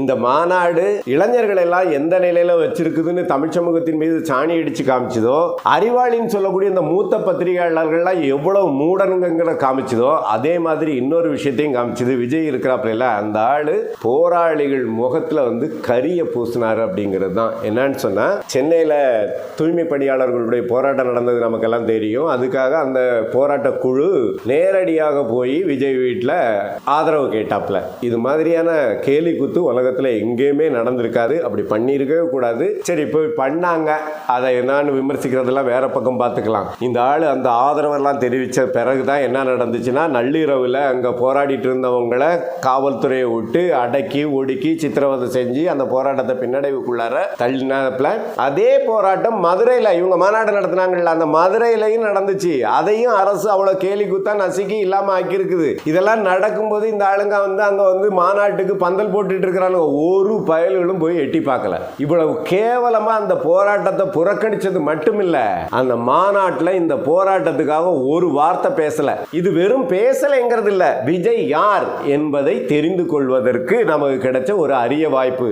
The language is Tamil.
இந்த மாநாடு இளைஞர்கள் எல்லாம் எந்த நிலையில வச்சிருக்குதுன்னு தமிழ் சமூகத்தின் மீது சாணி அடிச்சு காமிச்சதோ அறிவாளின்னு சொல்லக்கூடிய இந்த மூத்த பத்திரிகையாளர்கள்லாம் எவ்வளவு மூடனுங்கிற காமிச்சதோ அதே மாதிரி இன்னொரு விஷயத்தையும் காமிச்சது. விஜய் இருக்கிறாப்புல அந்த ஆளு போராளிகள் முகத்துல வந்து கரிய பூசினார் அப்படிங்கிறது தான். என்னன்னு சொன்னா சென்னையில தூய்மை பணியாளர்களுடைய போராட்டம் நடந்தது நமக்கெல்லாம் தெரியும். அதுக்காக அந்த போராட்ட குழு நேரடியாக போய் விஜய் வீட்டில் ஆதரவு கேட்டாப்ல இது மாதிரியான கேலி குத்து உலகத்தில் எங்கேயுமே நடந்திருக்காது. அப்படி பண்ணியிருக்கவே கூடாது. சரி இப்போ பண்ணாங்க. அதை என்னான்னு விமர்சிக்கிறதெல்லாம் வேற பக்கம் பார்த்துக்கலாம். இந்த ஆள் அந்த ஆதரவெல்லாம் தெரிவித்த பிறகு தான் என்ன நடந்துச்சுன்னா நள்ளிரவில் அங்கே போராடிட்டு இருந்தவங்கள காவல்துறையை விட்டு அடக்கி ஒடுக்கி சித்திரவதை செஞ்சு அந்த போராட்டத்தை பின்னடைவுக்குள்ளார தள்ளினப்பில் அதே போராட்டம் மதுரையில் இவங்க மாநாடு நடத்தினாங்கல்ல அந்த மதுரையிலையும் நடந்துச்சு. அதையும் அரசு அவ்வளோ கேலி குத்தா நசுக்கி இல்லாமல் ஆக்கியிருக்குது. இதெல்லாம் நடக்கும்போது இந்த ஆளுங்க வந்து அங்கே வந்து மாநாட்டுக்கு பந்தல் போட்டுட்டு இருக்கிறாங்க. ஒரு பயல்களும் போய் எட்டி பார்க்கல. இவ்வளவு கேவலமாக அந்த போராட்டத்தை புறக்கணிச்சது மட்டுமில்லை அந்த மாநாட்டில் இந்த போராட்டத்துக்காக ஒரு வார்த்தை பேசலை. இது வெறும் பேசலைங்கிறது இல்லை விஜய் யார் என்பதை தெரிந்து கொள்வதற்கு நமக்கு கிடைச்ச ஒரு அரிய வாய்ப்பு.